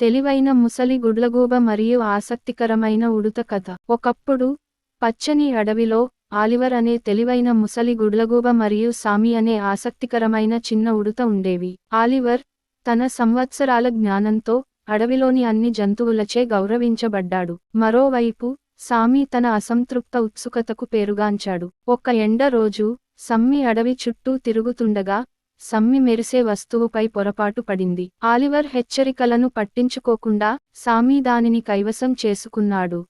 తెలివైన ముసలి గుడ్లగూబ మరియు ఆసక్తికరమైన ఉడుత కథ. ఒకప్పుడు పచ్చని అడవిలో ఆలివర్ అనే తెలివైన ముసలి గుడ్లగూబ మరియు సామి అనే ఆసక్తికరమైన చిన్న ఉడుత ఉండేవి. ఆలివర్ తన సంవత్సరాల జ్ఞానంతో అడవిలోని అన్ని జంతువులచే గౌరవించబడ్డాడు. మరోవైపు సామి తన అసంతృప్త ఉత్సుకతకు పేరుగాంచాడు. ఒక ఎండ రోజు సమ్మి అడవి చుట్టూ తిరుగుతుండగా సమ్మి మెరిసే వస్తువుపై పొరపాటు పడింది. ఆలివర్ హెచ్చరికలను పట్టించుకోకుండా సామి దానిని కైవసం చేసుకున్నాడు.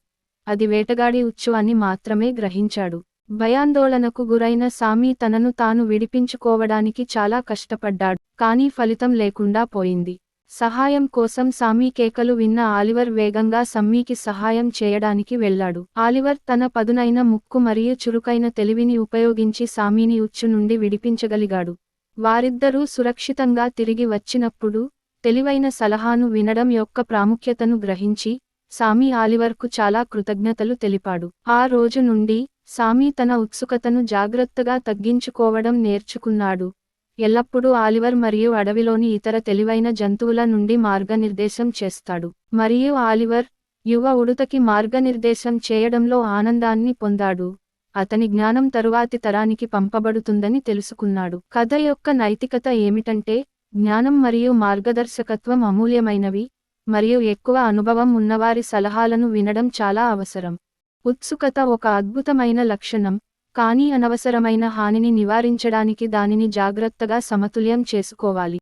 అది వేటగాడి ఉచ్చు అని మాత్రమే గ్రహించాడు. భయాందోళనకు గురైన సామి తనను తాను విడిపించుకోవడానికి చాలా కష్టపడ్డాడు కానీ ఫలితం లేకుండా పోయింది. సహాయం కోసం సామి కేకలు విన్న ఆలివర్ వేగంగా సమ్మీకి సహాయం చేయడానికి వెళ్ళాడు. ఆలివర్ తన పదునైన ముక్కు మరియు చురుకైన తెలివిని ఉపయోగించి సామీని ఉచ్చు నుండి విడిపించగలిగాడు. వారిద్దరూ సురక్షితంగా తిరిగి వచ్చినప్పుడు తెలివైన సలహాను వినడం యొక్క ప్రాముఖ్యతను గ్రహించి సామి ఆలివర్కు చాలా కృతజ్ఞతలు తెలిపాడు. ఆ రోజు నుండి సామి తన ఉత్సుకతను జాగ్రత్తగా తగ్గించుకోవడం నేర్చుకున్నాడు. ఎల్లప్పుడూ ఆలివర్ మరియు అడవిలోని ఇతర తెలివైన జంతువుల నుండి మార్గనిర్దేశం చేస్తాడు. మరియు ఆలివర్ యువ ఉడుతకి మార్గనిర్దేశం చేయడంలో ఆనందాన్ని పొందాడు. అతని జ్ఞానం తరువాతి తరానికి పంపబడుతుందని తెలుసుకున్నాడు. కథ యొక్క నైతికత ఏమిటంటే జ్ఞానం మరియు మార్గదర్శకత్వం అమూల్యమైనవి మరియు ఎక్కువ అనుభవం ఉన్నవారి సలహాలను వినడం చాలా అవసరం. ఉత్సుకత ఒక అద్భుతమైన లక్షణం కానీ అనవసరమైన హానిని నివారించడానికి దానిని జాగ్రత్తగా సమతుల్యం చేసుకోవాలి.